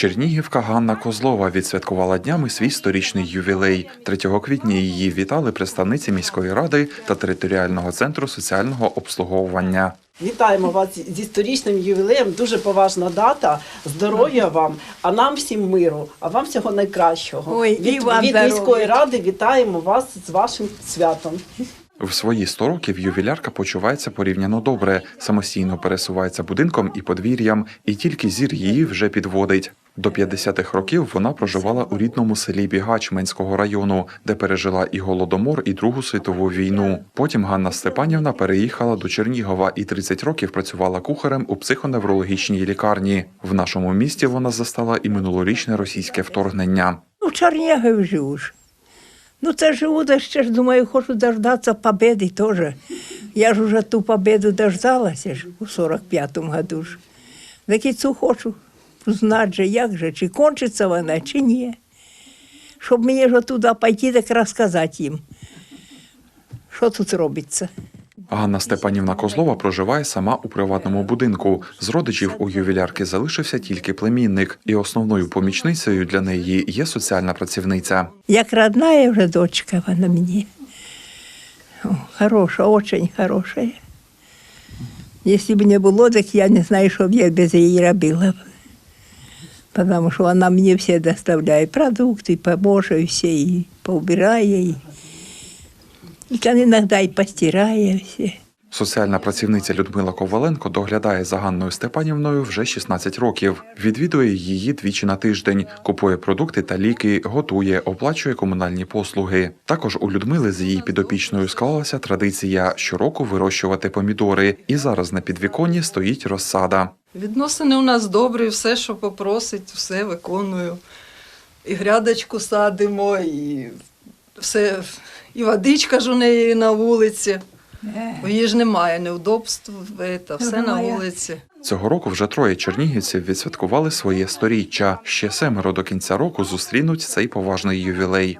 Чернігівка Ганна Козлова відсвяткувала днями свій сторічний ювілей. 3 квітня її вітали представниці міської ради та територіального центру соціального обслуговування. Вітаємо вас з історичним ювілеєм. Дуже поважна дата. Здоров'я вам, а нам всім миру, а вам всього найкращого. Ой, і від вам від міської ради вітаємо вас з вашим святом. В свої 100 років ювілярка почувається порівняно добре, самостійно пересувається будинком і подвір'ям, і тільки зір її вже підводить. До 50-х років вона проживала у рідному селі Бігач Менського району, де пережила і голодомор, і Другу світову війну. Потім Ганна Степанівна переїхала до Чернігова і 30 років працювала кухарем у психоневрологічній лікарні. В нашому місті вона застала і минулорічне російське вторгнення. Ну, в Чернігові живу ж. Ну, це живу, да ще ж думаю, хочу дождатися победи теж. Я ж уже ту победу дождалася ж у 45-му году ж. Так і цю хочу знати же, як же, чи кончиться вона, чи ні. Щоб мені ж туди пойти, так розказати їм, що тут робиться. Ганна Степанівна Козлова проживає сама у приватному будинку. З родичів у ювілярки залишився тільки племінник, і основною помічницею для неї є соціальна працівниця. Як родная вже дочка вона мені. О, хороша, очень хороша. Якщо б не було, так я не знаю, що б я без її робила. Б. что що вона мені все доставляє продукти, поможе, все, и поубирає, и, и іноді и постирає все. Соціальна працівниця Людмила Коваленко доглядає за Ганною Степанівною вже 16 років. Відвідує її двічі на тиждень, купує продукти та ліки, готує, оплачує комунальні послуги. Також у Людмили з її підопічною склалася традиція щороку вирощувати помідори, і зараз на підвіконні стоїть розсада. Відносини у нас добрі, все, що попросить, все виконую. І грядочку садимо, і все, і водичка ж у неї на вулиці. У її ж немає невдобств, це, все на вулиці. Цього року вже троє чернігівців відсвяткували своє сторіччя. Ще семеро до кінця року зустрінуть цей поважний ювілей.